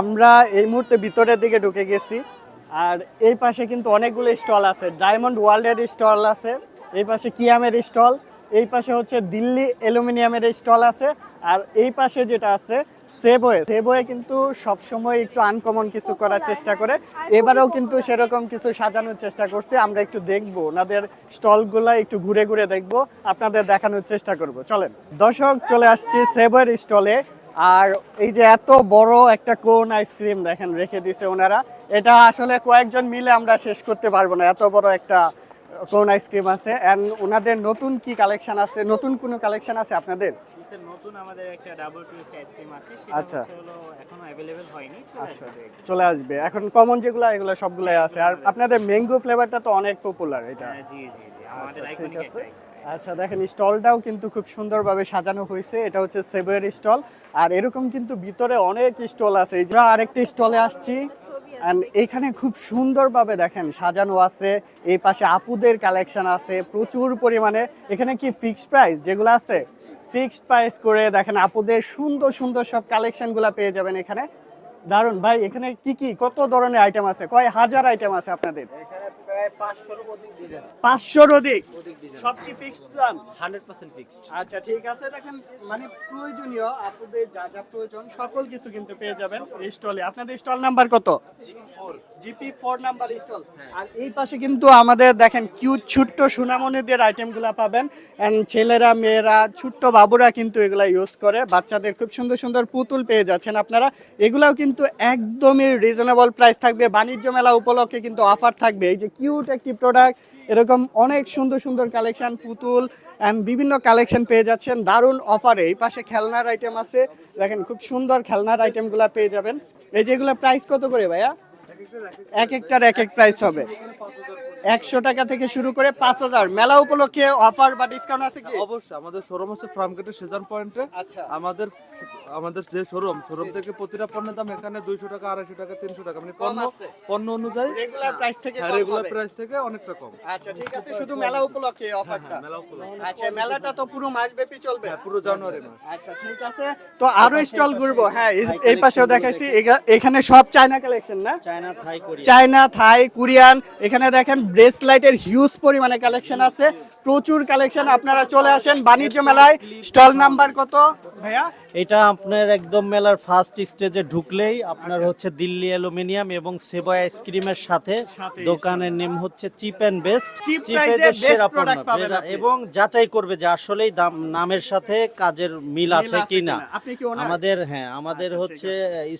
আমরা এই মুহূর্তে ভিতরের দিকে ঢুকে গেছি। আর এই পাশে কিন্তু অনেকগুলো স্টল আছে। ডায়মন্ড ওয়ার্ল্ডের স্টল আছে, এই পাশে কিয়ামের স্টল, এই পাশে হচ্ছে দিল্লি অ্যালুমিনিয়ামের স্টল আছে, আর এই পাশে যেটা আছে সেবয়ে সেবয়ে কিন্তু সবসময় একটু আনকমন কিছু করার চেষ্টা করে। এবারেও কিন্তু সেরকম কিছু সাজানোর চেষ্টা করছে। আমরা একটু দেখব, ওনাদের স্টলগুলো একটু ঘুরে ঘুরে দেখব, আপনাদের দেখানোর চেষ্টা করব। চলেন। দর্শক, চলে আসছি সেবয়ের স্টলে। আর এই যে এত বড় একটা কোন আইসক্রিম দেখেন রেখে দিছে ওনারা। এটা আসলে কয়েকজন মিলে আমরা শেষ করতে পারব না। এত বড় একটা কোন আইসক্রিম আছে। এন্ড ওনাদের নতুন কি কালেকশন আছে? নতুন কোনো কালেকশন আছে আপনাদের? নতুন আমাদের একটা ডাবল টুইস্ট আইসক্রিম আছে। আচ্ছা। এখনও অ্যাভেলেবেল হয়নি। আচ্ছা। চলে আসবে। এখন কমন যেগুলো এগুলো সবগুলাই আছে। আর আপনাদের ম্যাঙ্গো ফ্লেভারটা তো অনেক পপুলার এটা। হ্যাঁ, জি জি জি। আমাদের আচ্ছা, আইকনিক আছে। একটা আচ্ছা দেখেন স্টলটাও কিন্তু খুব সুন্দরভাবে সাজানো হয়েছে। এটা হচ্ছে সেবের স্টল। আর এরকম কিন্তু ভিতরে অনেক স্টল আছে। এই আরেকটি স্টলে আসছি। এখানে খুব সুন্দরভাবে দেখেন, সাজানো আছে। এই পাশে আপুদের কালেকশন আছে। প্রচুর পরিমাণে। এখানে কি ফিক্সড প্রাইস যেগুলো আছে? ফিক্সড প্রাইস করে দেখেন, আপুদের সুন্দর সুন্দর সব কালেকশনগুলো পেয়ে যাবেন এখানে। দারুণ ভাই, এখানে কি কি? কত ধরনের আইটেম আছে? কয় হাজার আইটেম আছে আপনাদের? পাঁচশোর অধিক সব কি ফিক্সড দাম? হান্ড্রেড পার্সেন্ট ফিক্সড আচ্ছা ঠিক আছে। দেখেন মানে প্রয়োজনীয় আপনাদের যা যা প্রয়োজন সকল কিছু কিন্তু পেয়ে যাবেন এই স্টলে আপনাদের স্টল নাম্বার কত? GP four. নাম্বার স্টল আর এই পাশে কিন্তু আমাদের দেখেন কিউট ছোট্ট সোনামণিদের আইটেমগুলো পাবেন। এন্ড ছেলেরা মেয়েরা ছোট্ট বাবুরা কিন্তু এগুলা ইউজ করে। বাচ্চাদের খুব সুন্দর সুন্দর পুতুল পেয়ে যাচ্ছেন আপনারা। এগুলাও কিন্তু একদমই রিজনেবল প্রাইস থাকবে। বাণিজ্য মেলা উপলক্ষে কিন্তু অফার থাকবে। এই যে কিউট একটি প্রোডাক্ট এরকম অনেক সুন্দর সুন্দর কালেকশন পুতুল অ্যান্ড বিভিন্ন কালেকশন পেয়ে যাচ্ছেন। দারুণ অফারে এই পাশে খেলনার আইটেম আছে। দেখেন, খুব সুন্দর খেলনার আইটেমগুলো পেয়ে যাবেন। এই যেগুলো প্রাইস কত করে ভাইয়া? এক একটার এক এক প্রাইস হবে। একশো টাকা থেকে শুরু করে পাঁচ হাজার। মেলা উপলক্ষে অফার বা ডিসকাউন্ট আছে কি? অবশ্যই আমাদের শোরুম হচ্ছে ফার্মগেটের সেজান পয়েন্টে আচ্ছা। আমাদের আমাদের যে শোরুম শোরুম থেকে প্রতিটা পণ্যের দাম এখানে দুইশো টাকা আড়াইশো টাকা তিনশো টাকা। মানে পণ্য পণ্য অনুযায়ী রেগুলার প্রাইস থেকে হ্যাঁ রেগুলার প্রাইস থেকে অনেকটা কম। আচ্ছা ঠিক আছে। শুধু মেলা উপলক্ষে অফারটা মেলা উপলক্ষে। আচ্ছা মেলাটা তো পুরো মাসব্যাপী চলবে। হ্যাঁ, পুরো জানুয়ারি মাস। আচ্ছা ঠিক আছে। তো আরও স্টল ঘুরবো। হ্যাঁ এই- পাশেও দেখাইছি। এখানে সব চায়না কালেকশন না? China China, Thai Korean. এখানে দেখেন ব্রেসলাইটের হিউজ পরিমাণে কালেকশন আছে। প্রচুর কালেকশন আপনারা চলে আসেন বাণিজ্য মেলায়। স্টল নাম্বার কত? ভাইয়া? এটা আপনার একদম মেলার ফার্স্ট স্টেজে ঢুকলেই আপনার হচ্ছে দিল্লি অ্যালুমিনিয়াম এবং সেবয় আইসক্রিমের সাথে দোকানের নেম হচ্ছে চিপ এন্ড বেস্ট। এবং যাচাই করবে যে আসলেই দাম নামের সাথে কাজের মিল আছে কিনা? আমাদের হ্যাঁ আমাদের আচ্ছা, হচ্ছে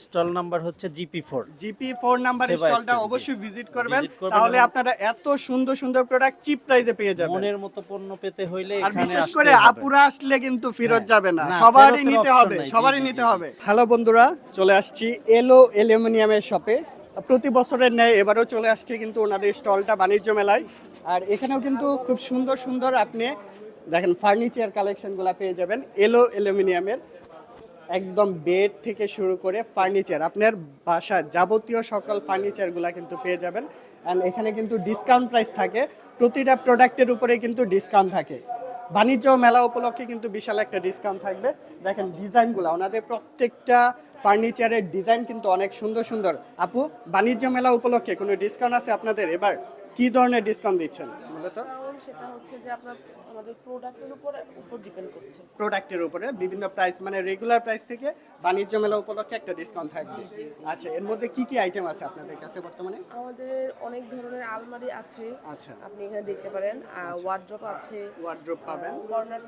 স্টল নাম্বার হচ্ছে GP four GP four number স্টলটা অবশ্যই ভিজিট করবেন। তাহলে আপনারা এত সুন্দর সুন্দর প্রোডাক্ট চিপ প্রাইসে পেয়ে যাবেন। মনের মতো পণ্য পেতে হইলে আর বিশেষ করে আপুরা আসলে কিন্তু ফেরত হ্যাঁ। যাবে না। না, সবারই নিতে হবে সবারই নিতে হবে। হ্যালো বন্ধুরা চলে আসছি এলো অ্যালুমিনিয়ামের শপে। প্রতি বছরের ন্যায় এবারও চলে আসছে কিন্তু ওনাদের স্টলটা বাণিজ্য মেলায়। আর এখানেও কিন্তু খুব সুন্দর সুন্দর আপনি দেখেন ফার্নিচার কালেকশনগুলো পেয়ে যাবেন এলো অ্যালুমিনিয়ামের। একদম বেড থেকে শুরু করে ফার্নিচার আপনার বাসার যাবতীয় সকল ফার্নিচারগুলো কিন্তু পেয়ে যাবেন। অ্যান্ড এখানে কিন্তু ডিসকাউন্ট প্রাইস থাকে প্রতিটা প্রোডাক্টের উপরে কিন্তু ডিসকাউন্ট থাকে। বাণিজ্য মেলা উপলক্ষে কিন্তু বিশাল একটা ডিসকাউন্ট থাকবে। দেখেন ডিজাইনগুলো, ওনাদের প্রত্যেকটা ফার্নিচারের ডিজাইন কিন্তু অনেক সুন্দর সুন্দর। আপু, বাণিজ্য মেলা উপলক্ষে কোনো ডিসকাউন্ট আছে আপনাদের? এবার কি ধরনের ডিসকাউন্ট দিচ্ছেন? মূলত সেটা হচ্ছে যে আপনার আমাদের প্রোডাক্টের উপর উপর ডিপেন্ড করছে। প্রোডাক্টের উপরে বিভিন্ন প্রাইস মানে রেগুলার প্রাইস থেকে বাণিজ্য মেলা উপলক্ষে একটা ডিসকাউন্ট থাকবে। আচ্ছা এর মধ্যে কি কি আইটেম আছে আপনাদের কাছে বর্তমানে? আমাদের অনেক ধরনের আলমারি আছে। আচ্ছা। আপনি এখানে দেখতে পারেন ওয়ার্ড্রপ আছে ওয়ার্ড্রোপ পাবেন। কর্নার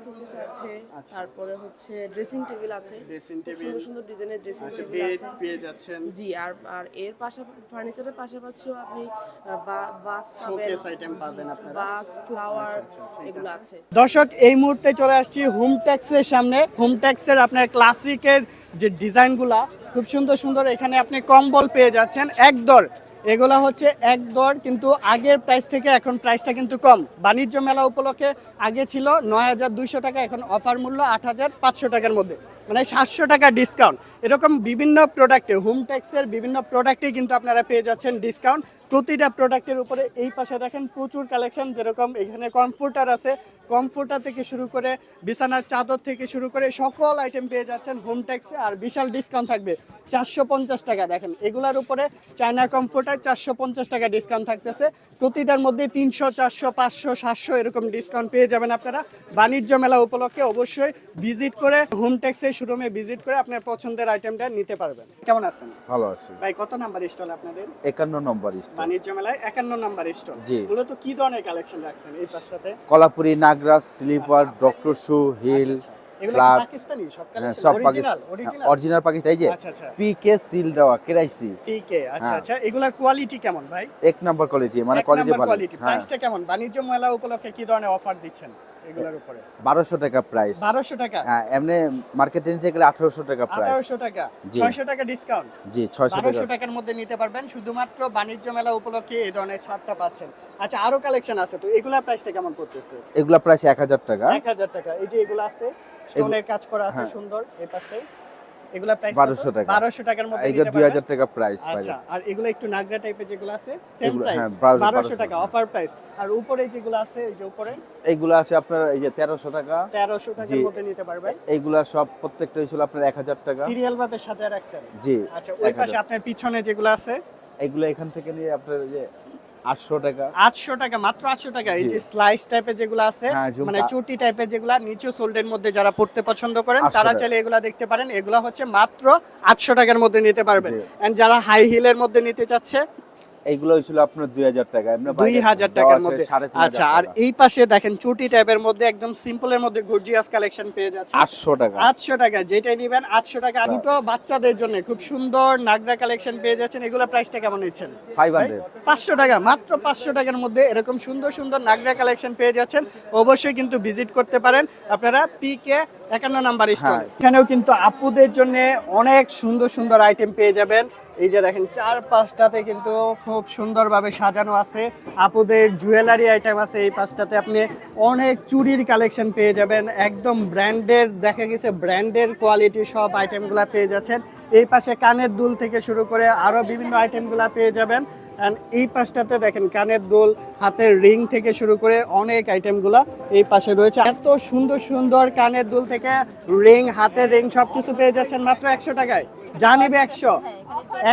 আছে আচ্ছা। তারপরে হচ্ছে ড্রেসিং টেবিল আছে। ড্রেসিং টেবিল সুন্দর সুন্দর ডিজাইনের ড্রেসিং আচ্ছা টেবিল আছে। পেয়ে যাচ্ছেন। জি আর আর এর পাশাপাশি ফার্নিচারের পাশাপাশিও আপনি বাস পাবেন Showcase item পাবেন আপনারা। বাস ফ্লাওয়ার এগুলো আছে। দর্শক, এই মুহূর্তে চলে আসছি হোম ট্যাক্সের সামনে। হোম ট্যাক্সের আপনার ক্লাসিকের যে ডিজাইনগুলা, খুব সুন্দর সুন্দর এখানে আপনি কম্বল পেয়ে যাচ্ছেন। এক দর। এগুলা হচ্ছে এক দর, কিন্তু আগের প্রাইস থেকে এখন প্রাইসটা কিন্তু কম। বাণিজ্য মেলা উপলক্ষে আগে ছিল নয় হাজার দুইশো টাকা, এখন অফার মূল্য আট হাজার পাঁচশো টাকার মধ্যে। মানে সাতশো টাকা ডিসকাউন্ট এরকম বিভিন্ন প্রোডাক্টে হোম ট্যাক্সের বিভিন্ন প্রোডাক্টে কিন্তু আপনারা পেয়ে যাচ্ছেন ডিসকাউন্ট প্রতিটা প্রোডাক্টের উপরে এই পাশে দেখেন প্রচুর কালেকশন যেরকম এখানে কমফোর্টার আছে। কমফোর্টার থেকে শুরু করে বিছানার চাদর থেকে শুরু করে সকল আইটেম পেয়ে যাচ্ছেন হোম ট্যাক্সে আর বিশাল ডিসকাউন্ট থাকবে চারশো পঞ্চাশ টাকা দেখেন। এগুলার উপরে চায়না কমফোর্টার চারশো পঞ্চাশ টাকা ডিসকাউন্ট থাকতেছে। প্রতিটার মধ্যে তিনশো চারশো পাঁচশো সাতশো এরকম ডিসকাউন্ট পেয়ে যাবেন আপনারা। বাণিজ্য মেলা উপলক্ষে অবশ্যই ভিজিট করে হোম ট্যাক্সের শোরুমে ভিজিট করে আপনার পছন্দের আইটেমটা নিতে পারবেন। কেমন আছেন? ভালো আছি। ভাই কত নাম্বার স্টল আপনাদের? একান্ন নম্বর স্টল বাণিজ্য মেলায় একান্ন নাম্বার স্টল। মূলত কি ধরনের কালেকশন রাখছেন এই পাঁচটাতে Kolhapuri Nagraj slipper doctor shoe heel আচ্ছা, আচ্ছা। পাকিস্তানি? হ্যাঁ, কালেকশন সব অরিজিনাল পাকিস্তান। অরিজিনাল অরিজিনাল যে পিকে সিল দেওয়া কেরাইসি। পিকে আচ্ছা। আচ্ছা। এগুলার কোয়ালিটি কেমন ভাই? এক নম্বর কোয়ালিটি মানে কোয়ালিটি ভালো। হ্যাঁ। প্রাইসটা কেমন? বাণিজ্য মেলা উপলক্ষে কি ধরনের অফার দিচ্ছেন? এগুলোর উপরে। টাকা প্রাইস বারোশো টাকা। হ্যাঁ এমনি মার্কেটে নিতে গেলে আঠারোশো টাকা প্রাইস টাকা। জি। ছয়শো টাকা ডিসকাউন্ট জি ছয়শো বারোশো টাকা টাকার মধ্যে নিতে পারবেন। শুধুমাত্র বাণিজ্য মেলা উপলক্ষে এই ধরনের ছাড়টা পাচ্ছেন। আচ্ছা আরও কালেকশন আছে তো এগুলা প্রাইসটা কেমন পড়তেছে? এগুলা প্রাইস এক হাজার টাকা। এক হাজার টাকা। এই যে এগুলো আছে স্টোনের কাজ করা আছে হ্যাঁ। সুন্দর এই পাশটাই। এগুলা প্রাইস 1200 টাকা। বারোশো টাকার মধ্যে এইগুলো নিতে দুই হাজার পারবেন। টাকা প্রাইস আচ্ছা আর এগুলো একটু নাগরা টাইপের যেগুলো আছে সেম প্রাইস হ্যাঁ, 1200 টাকা অফার প্রাইস আর উপরে যেগুলো আছে এই যে উপরে? এইগুলো আছে আপনার এই যে তেরোশো টাকা। তেরোশো টাকার মধ্যে নিতে পারবেন। এইগুলা সব প্রত্যেকটা হয়েছিল আপনার এক হাজার টাকা। সিরিয়াল ভাবে সাজায় রাখছেন? জি আচ্ছা ওই 1000 পাশে আপনার পিছনে যেগুলো আছে? এইগুলো এখান থেকে নিয়ে আপনার যে আটশো টাকা। আটশো টাকা মাত্র আটশো টাকা। এই যে স্লাইস টাইপের যেগুলো আছে হ্যাঁ, মানে চুটি টাইপের যেগুলা নিচু সোল্ডের মধ্যে যারা পড়তে পছন্দ করেন তারা চাইলে এগুলা দেখতে পারেন। এগুলা হচ্ছে মাত্র আটশো টাকার মধ্যে নিতে পারবেন। এন্ড যারা হাই হিলের মধ্যে নিতে চাচ্ছে এইগুলো আপনার দুই হাজার টাকা। দুই হাজার টাকার মধ্যে। আচ্ছা আর এই পাশে দেখেন চুটি টাইপের মধ্যে একদম সিম্পলের মধ্যে গর্জিয়াস কালেকশন পেয়ে যাচ্ছে আটশো টাকা। আটশো টাকা যেটাই নিবেন আটশো টাকা। দুটো বাচ্চাদের জন্য খুব সুন্দর নাগরা কালেকশন পেয়ে যাচ্ছেন। এগুলো প্রাইসটা কেমন নিচ্ছেন? ফাইভ হান্ড্রেড পাঁচশো টাকা মাত্র পাঁচশো টাকার মধ্যে এরকম সুন্দর সুন্দর নাগরা কালেকশন পেয়ে যাচ্ছেন। অবশ্যই কিন্তু ভিজিট করতে পারেন। আপনারা পিকে একান্ন নাম্বার স্টল হ্যাঁ। এখানেও কিন্তু আপুদের জন্য অনেক সুন্দর সুন্দর আইটেম পেয়ে যাবেন। এই যে দেখেন চার পাঁচটাতে কিন্তু খুব সুন্দরভাবে সাজানো আছে। আপুদের জুয়েলারি আইটেম আছে এই পাঁচটাতে আপনি অনেক চুরির কালেকশন পেয়ে যাবেন। একদম ব্র্যান্ডের দেখা গেছে ব্র্যান্ডের কোয়ালিটি সব আইটেমগুলো পেয়ে যাচ্ছেন। এই পাশে কানের দুল থেকে শুরু করে আরও বিভিন্ন আইটেমগুলো পেয়ে যাবেন। অ্যান্ড এই পাশটাতে দেখেন, কানের দুল, হাতের রিং থেকে শুরু করে অনেক আইটেমগুলো এই পাশে রয়েছে। এত সুন্দর সুন্দর কানের দুল থেকে রিং হাতের রিং সব কিছু পেয়ে যাচ্ছেন মাত্র একশো টাকায়। যা নিবে একশো।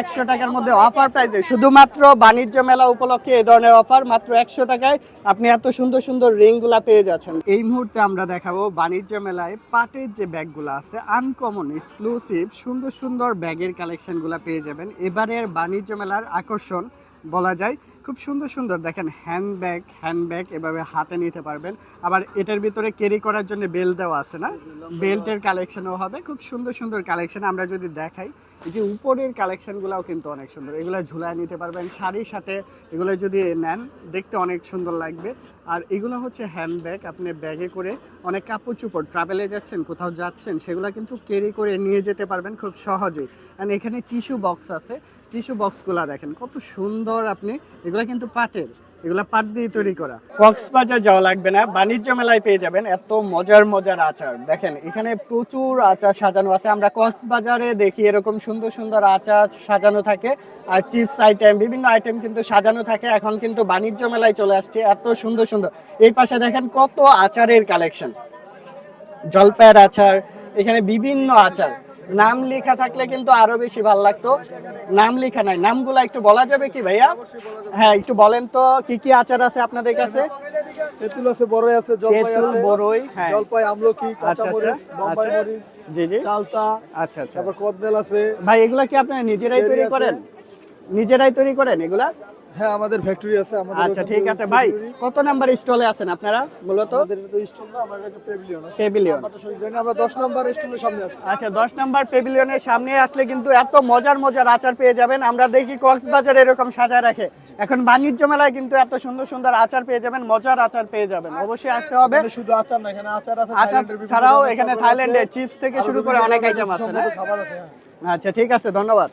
একশো টাকার মধ্যে অফার প্রাইসে শুধুমাত্র বাণিজ্য মেলা উপলক্ষে এই ধরনের অফার মাত্র একশো টাকায় আপনি এত সুন্দর সুন্দর রিংগুলা পেয়ে যাচ্ছেন। এই মুহূর্তে আমরা দেখাবো বাণিজ্য মেলায় পাটের যে ব্যাগগুলো আছে আনকমন এক্সক্লুসিভ সুন্দর সুন্দর ব্যাগের কালেকশনগুলো পেয়ে যাবেন। এবারের বাণিজ্য মেলার আকর্ষণ বলা যায় খুব সুন্দর সুন্দর। দেখেন হ্যান্ডব্যাগ হ্যান্ডব্যাগ এভাবে হাতে নিতে পারবেন। আবার এটার ভিতরে ক্যারি করার জন্য বেল্ট দেওয়া আছে না? বেল্টের কালেকশনও হবে। খুব সুন্দর সুন্দর কালেকশন আমরা যদি দেখাই এই যে উপরের কালেকশনগুলোও কিন্তু অনেক সুন্দর। এগুলো ঝুলায় নিতে পারবেন। শাড়ির সাথে এগুলো যদি নেন, দেখতে অনেক সুন্দর লাগবে। আর এগুলো হচ্ছে হ্যান্ডব্যাগ আপনি ব্যাগে করে অনেক কাপড় চোপড় ট্রাভেলে যাচ্ছেন, কোথাও যাচ্ছেন, সেগুলো কিন্তু ক্যারি করে নিয়ে যেতে পারবেন খুব সহজেই অ্যান্ড এখানে টিস্যু বক্স আছে। টিস্যু বক্সগুলো দেখেন, কত সুন্দর আপনি, এগুলো কিন্তু পাটের। এগুলো পাট দিয়ে তৈরি করা। কক্সবাজার যাওয়া লাগবে না, বাণিজ্য মেলায় পেয়ে যাবেন, এত মজার মজার আচার। দেখেন, এখানে প্রচুর আচার সাজানো আছে। আমরা কক্সবাজারে দেখি এরকম সুন্দর সুন্দর আচার সাজানো থাকে, আর চিপস আইটেম, বিভিন্ন আইটেম কিন্তু সাজানো থাকে। এখন কিন্তু বাণিজ্য মেলায় চলে আসছে, এত সুন্দর সুন্দর। এই পাশে দেখেন কত আচারের কালেকশন। জলপাইয়ের আচার, এখানে বিভিন্ন আচার। নাম লেখা থাকলে কিন্তু আরও বেশি ভালো লাগতো। নাম লেখা নাই। নামগুলা একটু বলা যাবে কি ভাইয়া? হ্যাঁ একটু বলেন তো কি কি আচার আছে আপনাদের কাছে? তেঁতুল আছে বড়ই আছে জলপাই আছে বড়ই, হ্যাঁ। জলপাই আমলকি আচ্ছা, কাঁচা মরিচ আচ্ছা, বোম্বাই আচ্ছা। মরিচ জি জি। চালতা আচ্ছা আচ্ছা। তারপর কদবেল আছে। ভাই এগুলা কি আপনারা নিজেরাই তৈরি করেন? নিজেরাই তৈরি করেন এগুলা? হ্যাঁ আমাদের ফ্যাক্টরি আছে আমাদের আচ্ছা ঠিক আছে। ভাই কত নাম্বার স্টলে আছেন আপনারা মূলত? আমাদের তো স্টল না আমাদের একটা পেভিলিয়ন আছে। আমরা 10 নাম্বার স্টলের সামনে আছি। আচ্ছা দশ নাম্বার পেভিলিয়নের সামনে আসলে কিন্তু এত মজার মজার আচার পেয়ে যাবেন। আমরা দেখি কক্সবাজার এরকম সাজায় রাখে। এখন বাণিজ্য মেলায় কিন্তু এত সুন্দর সুন্দর আচার পেয়ে যাবেন মজার আচার পেয়ে যাবেন। অবশ্যই আসতে হবে। শুধু আচার না এখানে আচার আছে আচার ছাড়াও এখানে থাইল্যান্ডের চিপস থেকে শুরু করে অনেক আইটেম আছে হ্যাঁ। আচ্ছা ঠিক আছে ধন্যবাদ।